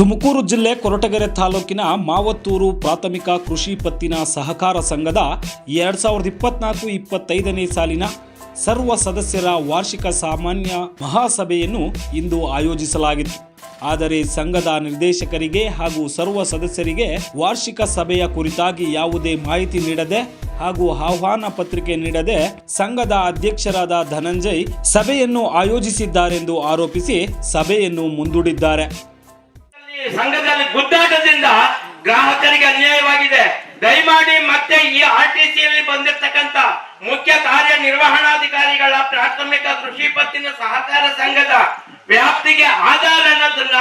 ತುಮಕೂರು ಜಿಲ್ಲೆ ಕೊರಟಗೆರೆ ತಾಲೂಕಿನ ಮಾವತ್ತೂರು ಪ್ರಾಥಮಿಕ ಕೃಷಿ ಪತ್ತಿನ ಸಹಕಾರ ಸಂಘದ ಎರಡ್ ಸಾವಿರದ ಇಪ್ಪತ್ನಾಲ್ಕು ಇಪ್ಪತ್ತೈದನೇ ಸಾಲಿನ ಸರ್ವ ಸದಸ್ಯರ ವಾರ್ಷಿಕ ಸಾಮಾನ್ಯ ಮಹಾಸಭೆಯನ್ನು ಇಂದು ಆಯೋಜಿಸಲಾಗಿತ್ತು. ಆದರೆ ಸಂಘದ ನಿರ್ದೇಶಕರಿಗೆ ಹಾಗೂ ಸರ್ವ ಸದಸ್ಯರಿಗೆ ವಾರ್ಷಿಕ ಸಭೆಯ ಕುರಿತಾಗಿ ಯಾವುದೇ ಮಾಹಿತಿ ನೀಡದೆ ಹಾಗೂ ಆಹ್ವಾನ ಪತ್ರಿಕೆ ನೀಡದೆ ಸಂಘದ ಅಧ್ಯಕ್ಷರಾದ ಧನಂಜಯ್ ಸಭೆಯನ್ನು ಆಯೋಜಿಸಿದ್ದಾರೆಂದು ಆರೋಪಿಸಿ ಸಭೆಯನ್ನು ಮುಂದೂಡಿದ್ದಾರೆ. ಸಂಘದಲ್ಲಿ ಗುದ್ದಾಟದಿಂದ ಗ್ರಾಹಕರಿಗೆ ಅನ್ಯಾಯವಾಗಿದೆ. ದಯಮಾಡಿ ಮತ್ತೆ ಈ ಆರ್ ಟಿ ಸಿಯಲ್ಲಿ ಬಂದಿರತಕ್ಕಂತ ಮುಖ್ಯ ಕಾರ್ಯನಿರ್ವಹಣಾಧಿಕಾರಿಗಳ ಪ್ರಾಥಮಿಕ ಕೃಷಿ ಪತ್ತಿನ ಸಹಕಾರ ಸಂಘದ ವ್ಯಾಪ್ತಿಗೆ ಆಧಾರ ಅನ್ನೋದನ್ನ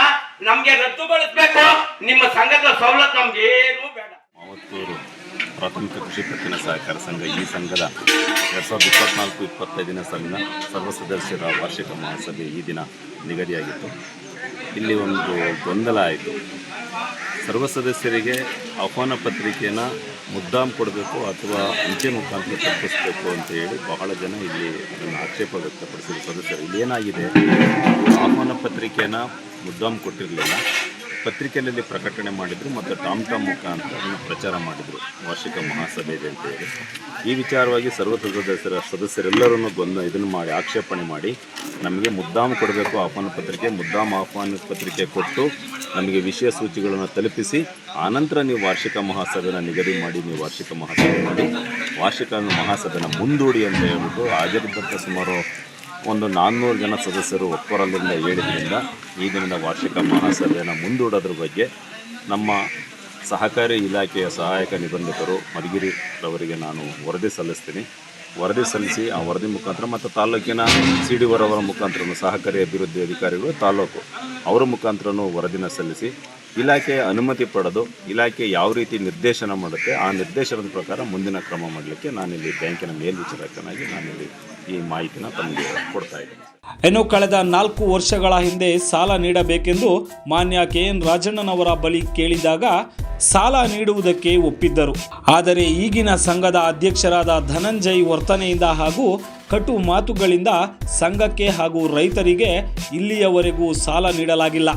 ನಮ್ಗೆ ರದ್ದುಗೊಳಿಸ್ಬೇಕು. ನಿಮ್ಮ ಸಂಘದ ಸವಲತ್ತು ನಮ್ಗೆ ಏನು ಬೇಡ. ಪ್ರಾಥಮಿಕ ಕೃಷಿ ಪತ್ತಿನ ಸಹಕಾರ ಸಂಘ ಈ ಸಂಘದ ಎರಡು ಸಾವಿರದ ಇಪ್ಪತ್ನಾಲ್ಕು, ಇಪ್ಪತ್ತೈದನೇ ಸಾಲಿನ ಸರ್ವ ಸದಸ್ಯರ ವಾರ್ಷಿಕ ಮಹಾಸಭೆ ಈ ದಿನ ನಿಗದಿಯಾಗಿತ್ತು. ಇಲ್ಲಿ ಒಂದು ಗೊಂದಲ ಆಯಿತು. ಸರ್ವ ಸದಸ್ಯರಿಗೆ ಆಹ್ವಾನ ಪತ್ರಿಕೆಯನ್ನು ಮುದ್ದಾಂ ಕೊಡಬೇಕು ಅಥವಾ ಅಂಚೆ ಮುಖಾಂತರ ತಪ್ಪಿಸಬೇಕು ಅಂತ ಹೇಳಿ ಬಹಳ ಜನ ಇಲ್ಲಿ ಅದನ್ನು ಆಕ್ಷೇಪ ವ್ಯಕ್ತಪಡಿಸಿದ ಸದಸ್ಯರು. ಇಲ್ಲಿ ಏನಾಗಿದೆ ಆಹ್ವಾನ ಪತ್ರಿಕೆಯನ್ನು ಮುದ್ದಾಂ ಕೊಟ್ಟಿರಲಿಲ್ಲ. ಪತ್ರಿಕೆಯಲ್ಲಿ ಪ್ರಕಟಣೆ ಮಾಡಿದರು ಮತ್ತು ಟಾಮ್ ಟಾಮ್ ಮುಖಾಂತರ ಪ್ರಚಾರ ಮಾಡಿದರು. ವಾರ್ಷಿಕ ಮಹಾಸಭೆ ಇದೆ ಅಂತ ಹೇಳಿ. ಈ ವಿಚಾರವಾಗಿ ಸರ್ವ ಸದಸ್ಯರ ಸದಸ್ಯರೆಲ್ಲರನ್ನು ಗೊಂದ ಇದನ್ನು ಮಾಡಿ ಆಕ್ಷೇಪಣೆ ಮಾಡಿ ನಮಗೆ ಮುದ್ದಾಮ್ ಕೊಡಬೇಕು, ಆಹ್ವಾನ ಪತ್ರಿಕೆ ಮುದ್ದಾಮ್ ಆಹ್ವಾನ ಪತ್ರಿಕೆ ಕೊಟ್ಟು ನಮಗೆ ವಿಷಯ ಸೂಚಿಗಳನ್ನು ತಲುಪಿಸಿ ಆನಂತರ ನೀವು ವಾರ್ಷಿಕ ಮಹಾಸಭೆನ ನಿಗದಿ ಮಾಡಿ, ನೀವು ವಾರ್ಷಿಕ ಮಹಾಸಭೆ ಮಾಡಿ, ವಾರ್ಷಿಕ ಮಹಾಸಭೆನ ಮುಂದೂಡಿ ಅಂತ ಹೇಳ್ಬಿಟ್ಟು ಹಾಜರಿದ್ದಂಥ ಸುಮಾರು ಒಂದು ನಾನ್ನೂರು ಜನ ಸದಸ್ಯರು ಒಪ್ಪರಲ್ಲಿಂದ ಹೇಳಿದ್ರಿಂದ ಈ ದಿನದ ವಾರ್ಷಿಕ ಮಹಾಸಭೆಯನ್ನು ಮುಂದೂಡೋದ್ರ ಬಗ್ಗೆ ನಮ್ಮ ಸಹಕಾರಿ ಇಲಾಖೆಯ ಸಹಾಯಕ ನಿಬಂಧಕರು ಮಧುಗಿರಿರವರಿಗೆ ನಾನು ವರದಿ ಸಲ್ಲಿಸ್ತೀನಿ. ವರದಿ ಸಲ್ಲಿಸಿ ಆ ವರದಿ ಮುಖಾಂತರ ಮತ್ತು ತಾಲೂಕಿನ ಸಿ ಡಿ ಅವರ ಮುಖಾಂತರ ಸಹಕಾರಿ ಅಭಿವೃದ್ಧಿ ಅಧಿಕಾರಿಗಳು ತಾಲೂಕು ಅವರ ಮುಖಾಂತರನೂ ವರದಿನ ಸಲ್ಲಿಸಿ ಇಲಾಖೆಯ ಅನುಮತಿ ಪಡೆದು ಇಲಾಖೆ ಯಾವ ರೀತಿ ನಿರ್ದೇಶನ ಮಾಡುತ್ತೆ, ಆ ನಿರ್ದೇಶನದ ಪ್ರಕಾರ ಮುಂದಿನ ಕ್ರಮ ಮಾಡಲಿಕ್ಕೆ ನಾನಿಲ್ಲಿ ಬ್ಯಾಂಕಿನ ಮೇಲ್ವಿಚಾರಕನಾಗಿ ನಾನಿಲ್ಲಿ ಈ ಮಾಹಿತಿನ ತಮಗೆ ಕೊಡ್ತಾ ಇದ್ದೇನೆ. ಇನ್ನು ಕಳೆದ ನಾಲ್ಕು ವರ್ಷಗಳ ಹಿಂದೆ ಸಾಲ ನೀಡಬೇಕೆಂದು ಮಾನ್ಯ ಕೆ ಎನ್ ರಾಜಣ್ಣನವರ ಬಳಿ ಕೇಳಿದಾಗ ಸಾಲ ನೀಡುವುದಕ್ಕೆ ಒಪ್ಪಿದ್ದರು. ಆದರೆ ಈಗಿನ ಸಂಘದ ಅಧ್ಯಕ್ಷರಾದ ಧನಂಜಯ್ ವರ್ತನೆಯಿಂದ ಹಾಗೂ ಕಟು ಮಾತುಗಳಿಂದ ಸಂಘಕ್ಕೆ ಹಾಗೂ ರೈತರಿಗೆ ಇಲ್ಲಿಯವರೆಗೂ ಸಾಲ ನೀಡಲಾಗಿಲ್ಲ.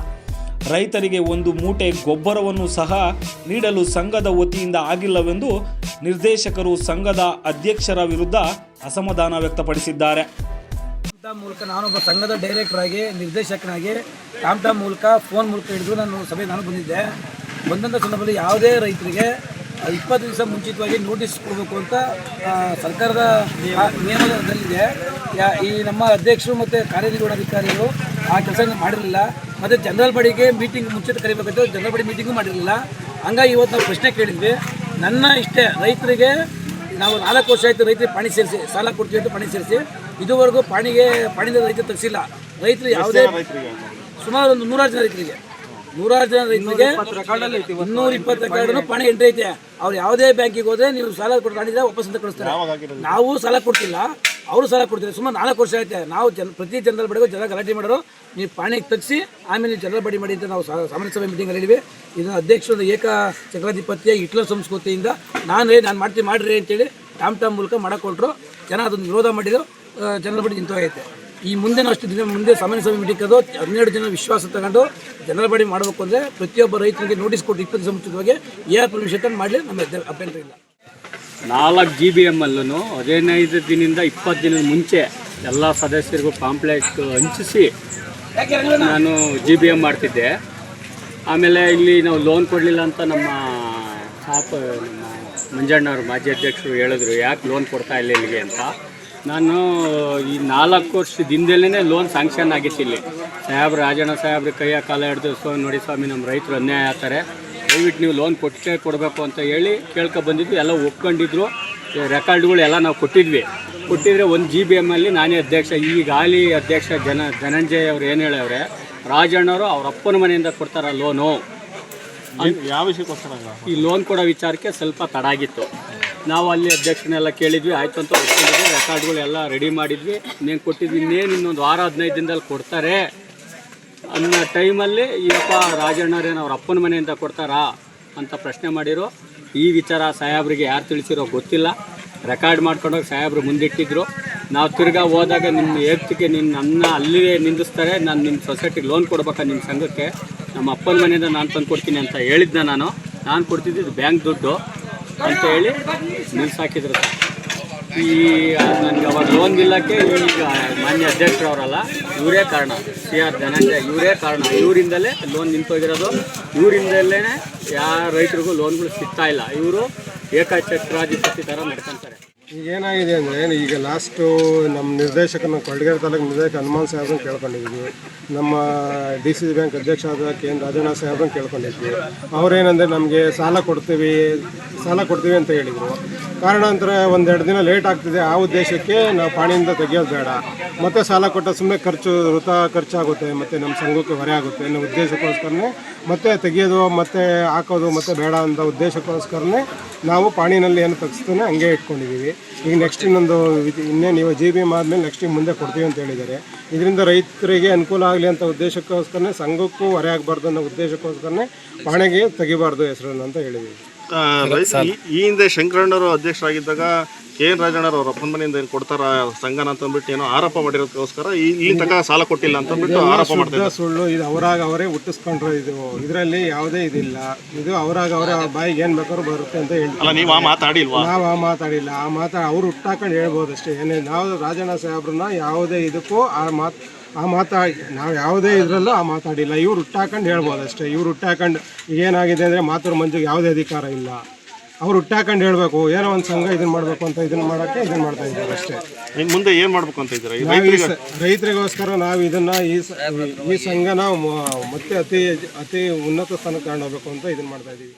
ರೈತರಿಗೆ ಒಂದು ಮೂಟೆ ಗೊಬ್ಬರವನ್ನು ಸಹ ನೀಡಲು ಸಂಘದ ವತಿಯಿಂದ ಆಗಿಲ್ಲವೆಂದು ನಿರ್ದೇಶಕರು ಸಂಘದ ಅಧ್ಯಕ್ಷರ ವಿರುದ್ಧ ಅಸಮಾಧಾನ ವ್ಯಕ್ತಪಡಿಸಿದ್ದಾರೆ. ಮೂಲಕ ನಾನೊಬ್ಬ ಸಂಘದ ಡೈರೆಕ್ಟರ್ ಆಗಿ, ನಿರ್ದೇಶಕನಾಗಿ ಟಾಮ್ ಟಾಮ್ ಮೂಲಕ ಫೋನ್ ಮೂಲಕ ಹಿಡಿದು ನಾನು ಸಭೆ ನಾನು ಬಂದಿದ್ದೆ. ಬಂದಂಥ ಸಂದರ್ಭದಲ್ಲಿ ಯಾವುದೇ ರೈತರಿಗೆ ಇಪ್ಪತ್ತು ದಿವಸ ಮುಂಚಿತವಾಗಿ ನೋಟಿಸ್ ಕೊಡಬೇಕು ಅಂತ ಸರ್ಕಾರದ ನಿಯಮದಲ್ಲಿದೆ. ಈ ನಮ್ಮ ಅಧ್ಯಕ್ಷರು ಮತ್ತು ಕಾರ್ಯನಿರ್ವಹಣಾಧಿಕಾರಿಗಳು ಆ ಕೆಲಸ ಮಾಡಿರಲಿಲ್ಲ. ಮತ್ತು ಜನರಲ್ ಬಾಡಿಗೆ ಮೀಟಿಂಗ್ ಮುಂಚಿತ ಕರಿಬೇಕಾಯ್ತು ಜನರಲ್ ಬಾಡಿ ಮೀಟಿಂಗು ಮಾಡಿರಲಿಲ್ಲ. ಹಂಗಾಗಿ ಇವತ್ತು ನಾವು ಪ್ರಶ್ನೆ ಕೇಳಿದ್ವಿ. ನನ್ನ ಇಷ್ಟೇ ರೈತರಿಗೆ ನಾವು ನಾಲ್ಕು ವರ್ಷ ಆಯಿತು ರೈತರಿಗೆ ಪಾಣಿ ಸೇರಿಸಿ ಸಾಲ ಕೊಡ್ತೀವಿ ಅಂತ ಪಾಣಿ ಸೇರಿಸಿ ಇದುವರೆಗೂ ಪಾಣಿಗೆ ಪಾಣಿದ ರೈತ ತಗಿಸಿಲ್ಲ ರೈತರು ಯಾವುದೇ ಸುಮಾರು ಒಂದು ನೂರಾರು ಜನ ರೈತರಿಗೆ. ನೂರಾರು ಜನ ರೈತರಿಗೆ ಇನ್ನೂರ ಇಪ್ಪತ್ತು ರೆಕಾರ್ಡ್ ಪಾಣಿ ಎಂಟ್ರಿ ಐತೆ. ಅವ್ರು ಯಾವುದೇ ಬ್ಯಾಂಕಿಗೆ ಹೋದ್ರೆ ನೀವು ಸಾಲ ಕೊಟ್ಟು ವಾಪಸ್ ಅಂತ ಕಳಿಸ್ತಾರೆ. ನಾವು ಸಾಲ ಕೊಡ್ತಿಲ್ಲ. ಅವರು ಸಾಲ ಕೊಡ್ತಾರೆ. ಸುಮಾರು ನಾಲ್ಕು ವರ್ಷ ಐತೆ ನಾವು ಜನ, ಪ್ರತಿ ಜನರಲ್ ಬಡಿಗೂ ಜನ ಗಲಾಟೆ ಮಾಡೋರು. ನೀವು ಪಾಣಿಗೆ ತಗ್ಸಿ, ಆಮೇಲೆ ಜನರಲ್ ಬಡಿ ಮಾಡಿ ಅಂತ ನಾವು ಸಾಮಾನ್ಯ ಸಭೆ ಮೀಟಿಂಗ್ ಹೇಳಿದ್ವಿ ಇದನ್ನು ಅಧ್ಯಕ್ಷರು ಏಕ ಚಕ್ರಾಧಿಪತ್ಯ ಹಿಟ್ಲರ್ ಸಂಸ್ಕೃತಿಯಿಂದ ನಾನು ನಾನು ಮಾಡ್ತೀನಿ ಮಾಡ್ರಿ ಅಂತೇಳಿ ಟಾಮ್ ಟಾಮ್ ಮೂಲಕ ಮಾಡಿಕೊಟ್ರು. ಜನ ಅದನ್ನು ವಿರೋಧ ಮಾಡಿದ್ರು. ಜನರಲ್ ಬಡಿ ನಿಂತೋಗೈತೆ ಈ ಮುಂದಿನ ಅಷ್ಟು ದಿನ ಮುಂದೆ ಸಾಮಾನ್ಯ ಸಭೆ ಮೀಟಿಂಗ್ ಅದು ಹನ್ನೆರಡು ಜನ ವಿಶ್ವಾಸ ತಗೊಂಡು ಜನರ ಬಡಿ ಮಾಡಬೇಕು ಅಂದರೆ ಪ್ರತಿಯೊಬ್ಬ ರೈತರಿಗೆ ನೋಟಿಸ್ ಕೊಟ್ಟು ಇಪ್ಪತ್ತು ಸಂಸ್ಥೆ ಬಗ್ಗೆ ಏರ್ ಪರ್ಮಿಷನ್ ಮಾಡಲಿ. ನಮ್ಮ ಅಭ್ಯ- ಅಭ್ಯಂತರ ಇಲ್ಲ. ನಾಲ್ಕು ಜಿ ಬಿ ಎಮ್ಮಲ್ಲೂ ಹದಿನೈದು ದಿನದಿಂದ ಇಪ್ಪತ್ತು ದಿನದ ಮುಂಚೆ ಎಲ್ಲ ಸದಸ್ಯರಿಗೂ ಪಾಂಪ್ಲೆಟ್ ಹಂಚಿಸಿ ನಾನು ಜಿ ಬಿ ಎಂ ಮಾಡ್ತಿದ್ದೆ. ಆಮೇಲೆ ಇಲ್ಲಿ ನಾವು ಲೋನ್ ಕೊಡಲಿಲ್ಲ ಅಂತ ನಮ್ಮ ಸಾಪ ನಮ್ಮ ಮಂಜಣ್ಣವರು ಮಾಜಿ ಅಧ್ಯಕ್ಷರು ಹೇಳಿದ್ರು, ಯಾಕೆ ಲೋನ್ ಕೊಡ್ತಾ ಇಲ್ಲ ಇಲ್ಲಿಗೆ ಅಂತ. ನಾನು ಈ ನಾಲ್ಕು ವರ್ಷದ ಹಿಂದೆಲೇ ಲೋನ್ ಸ್ಯಾಂಕ್ಷನ್ ಆಗಿತ್ತು ಇಲ್ಲಿ. ಸಾಹೇಬ್ರು ರಾಜಣ್ಣ ಸಾಹೇಬ್ರು ಕೈಯ ಕಾಲ ಹಿಡಿದು ಸೊ ನೋಡಿ ಸ್ವಾಮಿ ನಮ್ಮ ರೈತರು ಅನ್ಯಾಯ ಆಗ್ತಾರೆ. ದಯವಿಟ್ಟು ನೀವು ಲೋನ್ ಕೊಟ್ಟೇ ಕೊಡಬೇಕು ಅಂತ ಹೇಳಿ ಕೇಳ್ಕೊ ಬಂದಿದ್ದು ಎಲ್ಲ ಒಪ್ಕೊಂಡಿದ್ರು. ರೆಕಾರ್ಡ್ಗಳೆಲ್ಲ ನಾವು ಕೊಟ್ಟಿದ್ವಿ. ಕೊಟ್ಟಿದ್ರೆ ಒಂದು ಜಿ ಬಿ ಎಮ್ಮಲ್ಲಿ ನಾನೇ ಅಧ್ಯಕ್ಷ. ಈಗ ಹಾಲಿ ಅಧ್ಯಕ್ಷ ಜನ ಧನಂಜಯ್ ಅವ್ರು ಏನು ಹೇಳವ್ರೆ ರಾಜಣ್ಣವರು ಅವ್ರ ಅಪ್ಪನ ಮನೆಯಿಂದ ಕೊಡ್ತಾರ ಲೋನು ಯಾವ ವಿಷಯಕ್ಕೋಸ್ಕರ ಈ ಲೋನ್ ಕೊಡೋ ವಿಚಾರಕ್ಕೆ ಸ್ವಲ್ಪ ತಡಾಗಿತ್ತು ನಾವು ಅಲ್ಲಿ ಅಧ್ಯಕ್ಷನೆಲ್ಲ ಕೇಳಿದ್ವಿ. ಆಯಿತು ಅಂತ ಒಪ್ಕೊಂಡಿದ್ವಿ. ರೆಕಾರ್ಡ್ಗಳು ಎಲ್ಲ ರೆಡಿ ಮಾಡಿದ್ವಿ. ಇನ್ನೇನು ಕೊಟ್ಟಿದ್ವಿ? ಇನ್ನೇನು ಇನ್ನೊಂದು ವಾರ ಹದಿನೈದು ದಿನದಲ್ಲಿ ಕೊಡ್ತಾರೆ. ಅನ್ನೋ ಟೈಮಲ್ಲಿ ಈಗಪ್ಪ ರಾಜಣ್ಣರೇನು ಅವ್ರ ಅಪ್ಪನ ಮನೆಯಿಂದ ಕೊಡ್ತಾರಾ? ಅಂತ ಪ್ರಶ್ನೆ ಮಾಡಿರೋ ಈ ವಿಚಾರ ಸಾಹೇಬ್ರಿಗೆ ಯಾರು ತಿಳಿಸಿರೋ ಗೊತ್ತಿಲ್ಲ. ರೆಕಾರ್ಡ್ ಮಾಡ್ಕೊಂಡೋಗಿ ಸಾಹೇಬ್ರು ಮುಂದಿಟ್ಟಿದ್ರು. ನಾವು ತಿರ್ಗಾ ಹೋದಾಗ ನಿಮ್ಮ ಏರ್ತಿಗೆ ನಿನ್ನ ನನ್ನ ಅಲ್ಲಿಯೇ ನಿಂದಿಸ್ತಾರೆ. ನಾನು ನಿಮ್ಮ ಸೊಸೈಟಿಗೆ ಲೋನ್ ಕೊಡ್ಬೇಕಾ ನಿಮ್ಮ ಸಂಘಕ್ಕೆ? ನಮ್ಮ ಅಪ್ಪನ ಮನೆಯಿಂದ ನಾನು ತಂದು ಕೊಡ್ತೀನಿ ಅಂತ ಹೇಳಿದ್ದೆ ನಾನು. ನಾನು ಕೊಡ್ತಿದ್ದು ಬ್ಯಾಂಕ್ ದುಡ್ಡು ಅಂತ ಹೇಳಿ ನಿಲ್ಸಾಕಿದ್ರು ಸರ್. ಈ ನನಗೆ ಅವಾಗ ಲೋನ್ ಇಲ್ಲಕ್ಕೆ ಈಗ ಮಾನ್ಯ ಅಧ್ಯಕ್ಷರವರಲ್ಲ, ಇವರೇ ಕಾರಣ. ಸಿ ಆರ್ ಧನಂಜಯ, ಇವರೇ ಕಾರಣ. ಇವರಿಂದಲೇ ಲೋನ್ ನಿಂತೋಗಿರೋದು. ಇವರಿಂದಲೇ ಯಾವ ರೈತರಿಗೂ ಲೋನ್ಗಳು ಸಿಗ್ತಾ ಇಲ್ಲ. ಇವರು ಏಕಚಕ್ರಾಧಿಪತಿ ಥರ ನಡ್ಕೊಂತಾರೆ ಈಗ ಏನಾಗಿದೆ ಅಂದರೆ ಈಗ ಲಾಸ್ಟು ನಮ್ಮ ನಿರ್ದೇಶಕನ ಕೊಳಗೇರಿ ತಾಲೂಕು ನಿರ್ದೇಶಕ ಹನುಮಾನ್ ಸಾಹೇಬ್ರನ್ನ ಕೇಳ್ಕೊಂಡಿದ್ವಿ. ನಮ್ಮ ಡಿ ಸಿ ಸಿ ಬ್ಯಾಂಕ್ ಅಧ್ಯಕ್ಷ ಆದ ಕೆ ಎನ್ ರಾಜಣ್ಣ ಸಾಹೇಬ್ರನ್ನ ಕೇಳ್ಕೊಂಡಿದ್ವಿ. ಅವರೇನಂದರೆ ನಮಗೆ ಸಾಲ ಕೊಡ್ತೀವಿ ಸಾಲ ಕೊಡ್ತೀವಿ ಅಂತ ಹೇಳಿದರು. ಕಾರಣಾಂತರ ಒಂದೆರಡು ದಿನ ಲೇಟ್ ಆಗ್ತಿದೆ. ಆ ಉದ್ದೇಶಕ್ಕೆ ನಾವು ಪಾಣಿಯಿಂದ ತೆಗಿಯೋದು ಬೇಡ ಮತ್ತೆ ಸಾಲ ಕೊಟ್ಟ ಸುಮ್ಮನೆ ಖರ್ಚು ವೃತ ಖರ್ಚಾಗುತ್ತೆ, ಮತ್ತು ನಮ್ಮ ಸಂಘಕ್ಕೆ ಹೊರೆ ಆಗುತ್ತೆ ಅನ್ನೋ ಉದ್ದೇಶಕ್ಕೋಸ್ಕರನೇ ಮತ್ತೆ ತೆಗಿಯೋದು, ಮತ್ತೆ ಹಾಕೋದು, ಮತ್ತೆ ಬೇಡ ಅಂತ ಉದ್ದೇಶಕ್ಕೋಸ್ಕರನೇ ನಾವು ಪಾಣಿನಲ್ಲಿ ಏನು ತೆಗಿಸ್ತಾನೆ ಹಂಗೆ ಇಟ್ಕೊಂಡಿದ್ದೀವಿ ಈಗ ನೆಕ್ಸ್ಟ್ ಇನ್ನೊಂದು ಇನ್ನೇನು ನೀವು ಜಿ ಬಿ ಎಂ ಆದಮೇಲೆ ನೆಕ್ಸ್ಟ್ ಮುಂದೆ ಕೊಡ್ತೀವಿ ಅಂತ ಹೇಳಿದ್ದಾರೆ. ಇದರಿಂದ ರೈತರಿಗೆ ಅನುಕೂಲ ಆಗಲಿ ಅಂತ ಉದ್ದೇಶಕ್ಕೋಸ್ಕರನೇ ಸಂಘಕ್ಕೂ ಹೊರೆ ಆಗಬಾರ್ದು ಅನ್ನೋ ಉದ್ದೇಶಕ್ಕೋಸ್ಕರನೇ ಪಾಣೆಗೆ ತೆಗಿಬಾರ್ದು ಹೆಸರನ್ನು ಅಂತ ಹೇಳಿದ್ದೀವಿ. ಈ- ಹಿಂದೆ ಶಂಕರಣ್ಣರು ಅಧ್ಯಕ್ಷರಾಗಿದ್ದಾಗ ಕೆ ಎನ್ ರಾಜಣ್ಣರು ಅವ್ರ ಅಪ್ಪನ ಮನೆಯಿಂದ ಏನು ಕೊಡ್ತಾರ ಸಂಘನ ಅಂತ ಅಂದ್ಬಿಟ್ಟು ಏನೋ ಆರೋಪ ಮಾಡಿರೋದಕ್ಕೋಸ್ಕರ ಈ ಇಲ್ಲಿ ತನಕ ಸಾಲ ಕೊಟ್ಟಿಲ್ಲ ಅಂತ ಅಂದ್ಬಿಟ್ಟು ಆರೋಪ ಮಾಡ್ತಾರೆ ಸುಳ್ಳು ಇದು ಅವರಾಗ ಅವರೇ ಹುಟ್ಟಿಸ್ಕೊಂಡ್ರು ಇದು ಇದರಲ್ಲಿ ಯಾವುದೇ ಇದಿಲ್ಲ. ಇದು ಅವರಾಗ ಅವರೇ ಅವ್ರ ಬಾಯಿಗೆ ಏನು ಬೇಕಾದ್ರೂ ಬರುತ್ತೆ ಅಂತ ಅಲ್ಲ ಹೇಳ್ತಾರೆ ನೀವು ಆ ಮಾತಾಡಿಲ್ವಾ? ನಾವು ಆ ಮಾತಾಡಿಲ್ಲ. ಆ ಮಾತಾ ಅವ್ರು ಹುಟ್ಟಾಕೊಂಡು ಹೇಳ್ಬೋದು ಅಷ್ಟೇ ಏನೇ ನಾವು ರಾಜಣ್ಣ ಸಾಹೇಬ್ರನ್ನ ಯಾವುದೇ ಇದಕ್ಕೂ ಆ ಮಾತು ಆ ಮಾತಾ ನಾವು ಯಾವುದೇ ಇದರಲ್ಲೂ ಆ ಮಾತಾಡಿಲ್ಲ. ಇವ್ರು ಹುಟ್ಟಾಕೊಂಡು ಹೇಳ್ಬೋದು ಅಷ್ಟೇ. ಇವ್ರು ಹುಟ್ಟಾಕೊಂಡು ಏನಾಗಿದೆ ಅಂದರೆ ಮಾತೃ ಮಂಜಿಗೆ ಯಾವುದೇ ಅಧಿಕಾರ ಇಲ್ಲ. ಅವ್ರು ಹುಟ್ಟಾಕೊಂಡು ಹೇಳಬೇಕು ಏನೋ ಒಂದು ಸಂಘ ಇದನ್ನ ಮಾಡಬೇಕು ಅಂತ ಇದನ್ನ ಮಾಡೋಕ್ಕೆ ಇದನ್ನು ಮಾಡ್ತಾ ಇದ್ದಾರೆ ಅಷ್ಟೇ. ಇನ್ನು ಮುಂದೆ ಏನು ಮಾಡಬೇಕು ಅಂತ ಇದ್ದೀರಾ? ಈ ನಾವು ಈ ರೈತರಿಗೆ ಸ- ರೈತರಿಗೋಸ್ಕರ ನಾವು ಇದನ್ನ ಈ ಸ- ಈ ಸಂಘನ ಮ- ಮತ್ತೆ ಅತಿ ಅತಿ ಉನ್ನತ ಸ್ಥಾನಕ್ಕೆ ತಗೊಂಡೋಗ್ಬೇಕು ಅಂತ ಇದನ್ನ ಮಾಡ್ತಾ ಇದ್ದೀವಿ